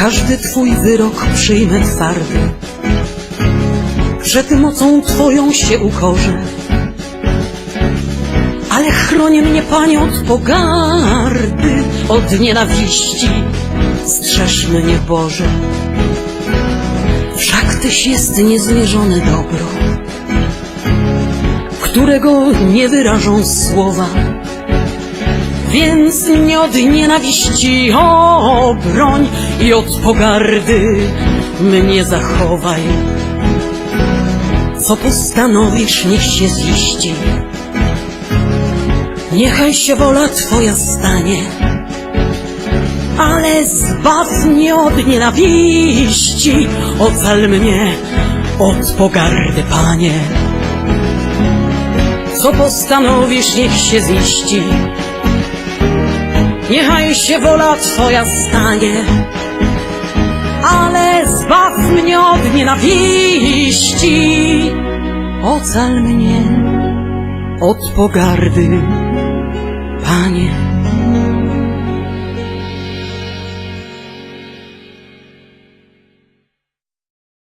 Każdy Twój wyrok przyjmę twardy, przed mocą Twoją się ukorzę. Ale chroni mnie, Panie, od pogardy, od nienawiści, strzeż mnie, Boże. Wszak Tyś jest niezmierzone dobro, którego nie wyrażą słowa. Więc mnie od nienawiści obroń i od pogardy mnie zachowaj. Co postanowisz, niech się ziści. Niechaj się wola Twoja stanie, ale zbaw mnie od nienawiści, ocal mnie od pogardy, Panie. Co postanowisz, niech się ziści. Niechaj się wola Twoja stanie, ale zbaw mnie od nienawiści. Ocal mnie od pogardy, Panie.